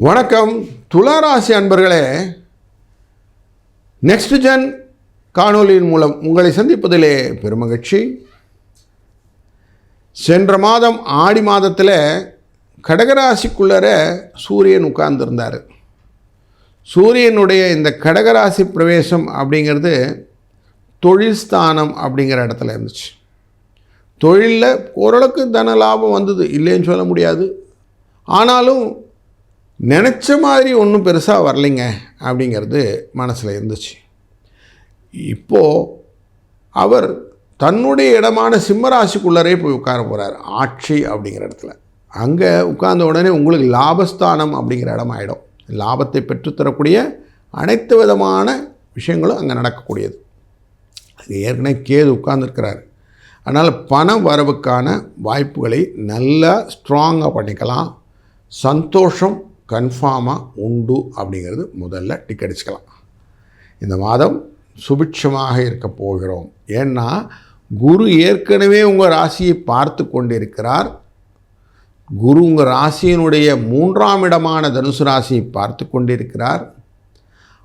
வணக்கம். துளாராசி அன்பர்களே நெக்ஸ்ட் ஜென் காணொலியின் மூலம் உங்களை சந்திப்பதிலே பெருமகிழ்ச்சி. சென்ற மாதம் ஆடி மாதத்தில் கடகராசிக்குள்ளர சூரியன் உட்கார்ந்துருந்தார். சூரியனுடைய இந்த கடகராசி பிரவேசம் அப்படிங்கிறது தொழில் ஸ்தானம் அப்படிங்கிற இடத்துல இருந்துச்சு. தொழிலில் ஓரளவுக்கு தன லாபம் வந்தது இல்லைன்னு சொல்ல முடியாது. ஆனாலும் நினச்ச மாதிரி ஒன்றும் பெருசாக வரலைங்க அப்படிங்கிறது மனசில் இருந்துச்சு. இப்போது அவர் தன்னுடைய இடமான சிம்மராசிக்குள்ளரே போய் உட்கார போகிறார் ஆட்சி அப்படிங்கிற இடத்துல. அங்கே உட்கார்ந்த உடனே உங்களுக்கு லாபஸ்தானம் அப்படிங்கிற இடம் ஆகிடும் லாபத்தை பெற்றுத்தரக்கூடிய அனைத்து விதமான விஷயங்களும் அங்கே நடக்கக்கூடியது. அது ஏற்கனவே கேது உட்கார்ந்துருக்கிறார். அதனால் பண வரவுக்கான வாய்ப்புகளை நல்லா ஸ்ட்ராங்காக பண்ணிக்கலாம். சந்தோஷம் கன்ஃபார்மாக உண்டு அப்படிங்கிறது முதல்ல டிக் அடிச்சுக்கலாம். இந்த மாதம் சுபிட்சமாக இருக்க போகிறோம். ஏன்னா குரு ஏற்கனவே உங்கள் ராசியை பார்த்து கொண்டிருக்கிறார். குரு உங்கள் ராசியினுடைய மூன்றாம் இடமான தனுசு ராசியை பார்த்து கொண்டிருக்கிறார்.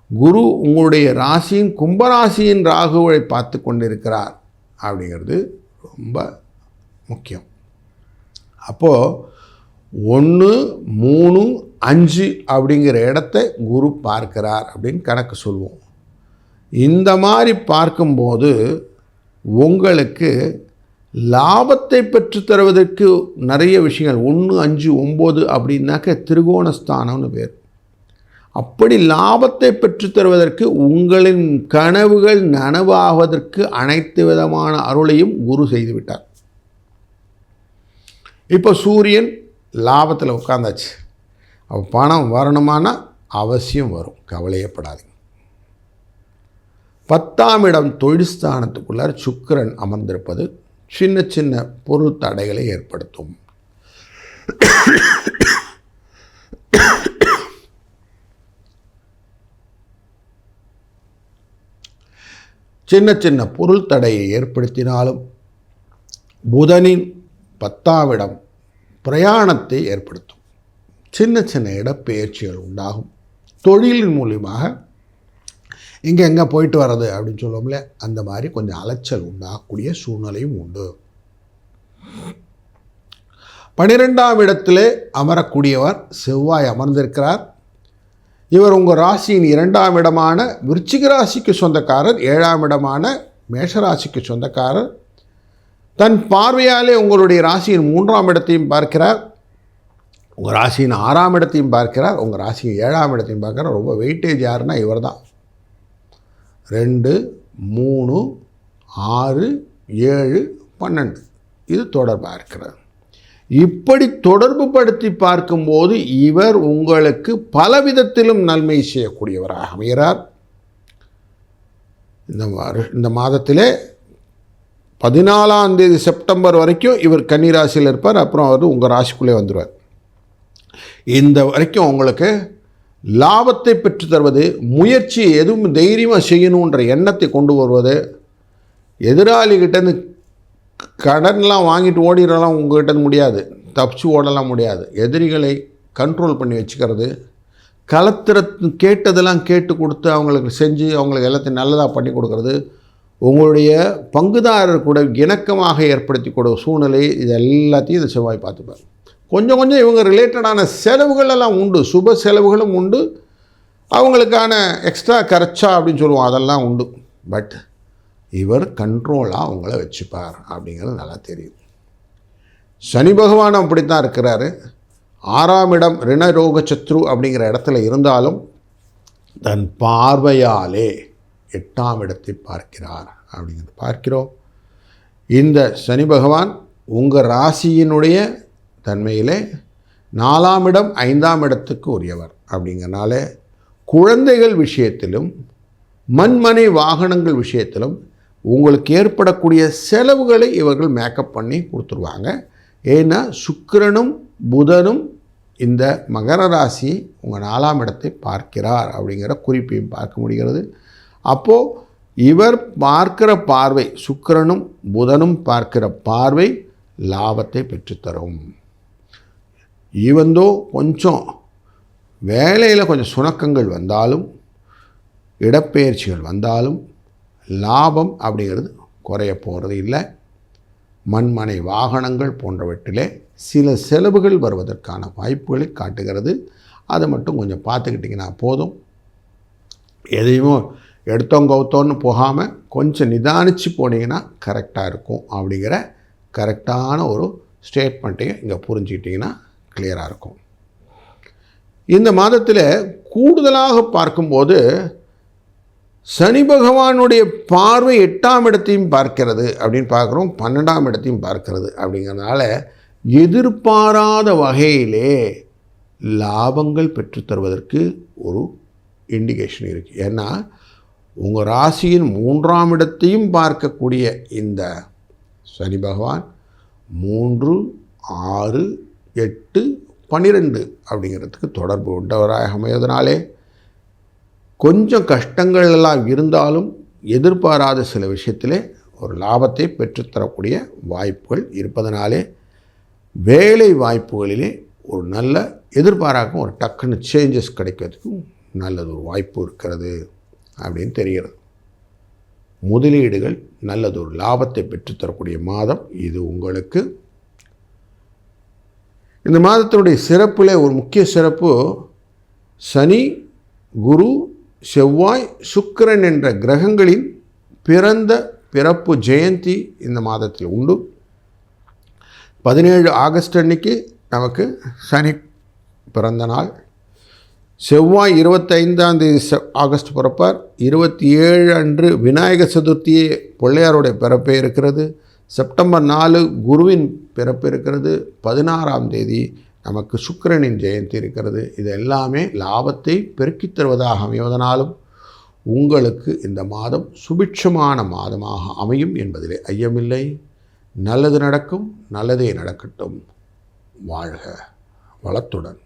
குரு உங்களுடைய ராசியின் கும்பராசியின் ராகுவை பார்த்து கொண்டிருக்கிறார் அப்படிங்கிறது ரொம்ப முக்கியம். அப்போது ஒன்று மூணு அஞ்சு அப்படிங்கிற இடத்த குரு பார்க்கிறார் அப்படின்னு கணக்கு சொல்லுவோம். இந்த மாதிரி பார்க்கும்போது உங்களுக்கு லாபத்தை பெற்று தருவதற்கு நிறைய விஷயங்கள் ஒன்று அஞ்சு ஒம்பது அப்படின்னாக்க திருகோணஸ்தானம்னு பேர். அப்படி லாபத்தை பெற்று தருவதற்கு உங்களின் கனவுகள் நனவாவதற்கு அனைத்து விதமான அருளையும் குரு செய்துவிட்டார். இப்போ சூரியன் லாபத்தில் உட்காந்தாச்சு அப்போ பணம் வரணுமானா அவசியம் வரும். கவலையப்படாதீங்க. பத்தாம் இடம் தொழிற்ஸ்தானத்துக்குள்ளார் சுக்கிரன் அமர்ந்திருப்பது சின்ன சின்ன பொருள் தடைகளை ஏற்படுத்தும். சின்ன சின்ன பொருள் தடையை ஏற்படுத்தினாலும் புதனின் பத்தாவிடம் பிரயாணத்தை ஏற்படுத்தும். சின்ன சின்ன இடப்பெயர்ச்சிகள் உண்டாகும். தொழிலின் மூலியமாக இங்கே எங்கே போயிட்டு வர்றது அப்படின்னு சொல்லுவோம்ல அந்த மாதிரி கொஞ்சம் அலைச்சல் உண்டாகக்கூடிய சூழ்நிலையும் உண்டு. பனிரெண்டாம் இடத்திலே அமரக்கூடியவர் செவ்வாய் அமர்ந்திருக்கிறார். இவர் உங்கள் ராசியின் இரண்டாம் இடமான விருச்சிக ராசிக்கு சொந்தக்காரர் ஏழாம் இடமான மேஷராசிக்கு சொந்தக்காரர். தன் பார்வையாலே உங்களுடைய ராசியின் மூன்றாம் இடத்தையும் பார்க்கிறார். உங்கள் ராசியின் ஆறாம் இடத்தையும் பார்க்கிறார். உங்கள் ராசியின் ஏழாம் இடத்தையும் பார்க்கிறார். ரொம்ப வெயிட்டேஜ் யாருன்னா இவர் தான் ரெண்டு மூணு ஆறு ஏழு பன்னெண்டு. இது தொடர்பாக இருக்கிறது. இப்படி தொடர்பு படுத்தி பார்க்கும்போது இவர் உங்களுக்கு பலவிதத்திலும் நன்மை செய்யக்கூடியவராக அமைகிறார். இந்த இந்த மாதத்திலே பதினாலாம் தேதி செப்டம்பர் வரைக்கும் இவர் கன்னிராசியில் இருப்பார். அப்புறம் அவர் உங்கள் ராசிக்குள்ளே வந்துடுவார் இந்த வரைக்கும் உங்களுக்கு லாபத்தை பெற்று தருவது முயற்சி எதுவும் தைரியமாக செய்யணுன்ற எண்ணத்தை கொண்டு வருவது எதிராளிகிட்டேருந்து கடன்லாம் வாங்கிட்டு ஓடிடலாம் உங்கள்கிட்ட முடியாது. தப்பிச்சு ஓடலாம் முடியாது. எதிரிகளை கண்ட்ரோல் பண்ணி வச்சுக்கிறது கலத்திர கேட்டதெல்லாம் கேட்டு கொடுத்து அவங்களுக்கு செஞ்சு அவங்களுக்கு எல்லாத்தையும் நல்லதாக பண்ணி கொடுக்கறது உங்களுடைய பங்குதாரர் கூட இணக்கமாக ஏற்படுத்தி கொடுக்க சூழ்நிலை இது எல்லாத்தையும் இந்த செவ்வாய் பார்த்துப்பார். கொஞ்சம் கொஞ்சம் இவங்க ரிலேட்டடான செலவுகள் எல்லாம் உண்டு. சுப செலவுகளும் உண்டு. அவங்களுக்கான எக்ஸ்ட்ரா கரைச்சா அப்படின்னு சொல்லுவோம். அதெல்லாம் உண்டு. பட் இவர் கண்ட்ரோலாக அவங்கள வச்சுப்பார் அப்படிங்கிறது நல்லா தெரியுது சனி பகவான் அப்படித்தான் இருக்கிறாரு. ஆறாம் இடம் ரிணரோக சத்ரு அப்படிங்கிற இடத்துல இருந்தாலும் தன் பார்வையாலே எட்டாம் இடத்தை பார்க்கிறார் அப்படிங்கிறது பார்க்கிறோம். இந்த சனி பகவான் உங்கள் ராசியினுடைய தன்மையிலே நாலாம் இடம் ஐந்தாம் இடத்துக்கு உரியவர் அப்படிங்கிறனால குழந்தைகள் விஷயத்திலும் மண்மனை வாகனங்கள் விஷயத்திலும் உங்களுக்கு ஏற்படக்கூடிய செலவுகளை இவர்கள் மேக்கப் பண்ணி கொடுத்துருவாங்க. ஏன்னா சுக்கிரனும் புதனும் இந்த மகர ராசி உங்கள் நாலாம் இடத்தை பார்க்கிறார் அப்படிங்கிற குறிப்பையும் பார்க்க முடிகிறது. அப்போது இவர் பார்க்கிற பார்வை சுக்கிரனும் புதனும் பார்க்கிற பார்வை லாபத்தை பெற்றுத்தரும். ஈவந்தோ கொஞ்சம் வேலையில் கொஞ்சம் சுணக்கங்கள் வந்தாலும் இடப்பெயர்ச்சிகள் வந்தாலும் லாபம் அப்படிங்கிறது குறைய போகிறது இல்லை. மண்மனை வாகனங்கள் போன்றவற்றிலே சில செலவுகள் வருவதற்கான வாய்ப்புகளை காட்டுகிறது. அதை மட்டும் கொஞ்சம் பார்த்துக்கிட்டிங்கன்னா போதும். எதையுமோ எடுத்தோம் கவுத்தோன்னு போகாமல் கொஞ்சம் நிதானித்து போனீங்கன்னா கரெக்டாக இருக்கும் அப்படிங்கிற கரெக்டான ஒரு ஸ்டேட்மெண்ட்டையும் இங்கே புரிஞ்சுக்கிட்டிங்கன்னா கிளியராக இருக்கும். இந்த மாதத்தில் கூடுதலாக பார்க்கும்போது சனி பகவானுடைய பார்வை எட்டாம் இடத்தையும் பார்க்கிறது அப்படின்னு பார்க்குறோம் பன்னெண்டாம் இடத்தையும் பார்க்கிறது அப்படிங்கிறதுனால எதிர்பாராத வகையிலே லாபங்கள் பெற்றுத்தருவதற்கு ஒரு இண்டிகேஷன் இருக்குது ஏன்னா உங்கள் ராசியின் மூன்றாம் இடத்தையும் பார்க்கக்கூடிய இந்த சனி பகவான் மூன்று ஆறு எட்டு பன்னிரெண்டு அப்படிங்கிறதுக்கு தொடர்பு உண்டவராக அமைவதனாலே கொஞ்சம் கஷ்டங்கள் எல்லாம் இருந்தாலும் எதிர்பாராத சில விஷயத்திலே ஒரு லாபத்தை பெற்றுத்தரக்கூடிய வாய்ப்புகள் இருப்பதனாலே வேலை வாய்ப்புகளிலே ஒரு நல்ல எதிர்பாராக ஒரு டக்குன்னு சேஞ்சஸ் கிடைக்கிறதுக்கும் நல்லது ஒரு வாய்ப்பு இருக்கிறது அப்படின்னு தெரிகிறது. முதலீடுகள் நல்லது ஒரு லாபத்தை பெற்றுத்தரக்கூடிய மாதம் இது உங்களுக்கு. இந்த மாதத்தினுடைய சிறப்பில் ஒரு முக்கிய சிறப்பு சனி குரு செவ்வாய் சுக்கிரன் என்ற கிரகங்களின் பிறந்த பிறப்பு ஜெயந்தி இந்த மாதத்தில் உண்டு. பதினேழு ஆகஸ்ட் அன்னைக்கு நமக்கு சனி பிறந்த நாள். செவ்வாய் இருபத்தைந்தாம் தேதி ஆகஸ்ட் பிறப்பார். இருபத்தி ஏழு அன்று விநாயக சதுர்த்தியே பிள்ளையாருடைய பிறப்பே இருக்கிறது. செப்டம்பர் நாலு குருவின் பிறப்பு இருக்கிறது. பதினாறாம் தேதி நமக்கு சுக்கிரனின் ஜெயந்தி இருக்கிறது. இது எல்லாமே லாபத்தை பெருக்கித் தருவதாக அமைவதனாலும் உங்களுக்கு இந்த மாதம் சுபிட்சமான மாதமாக அமையும் என்பதிலே ஐயமில்லை. நல்லது நடக்கும் நல்லதே நடக்கட்டும். வாழ்க வளத்துடன்.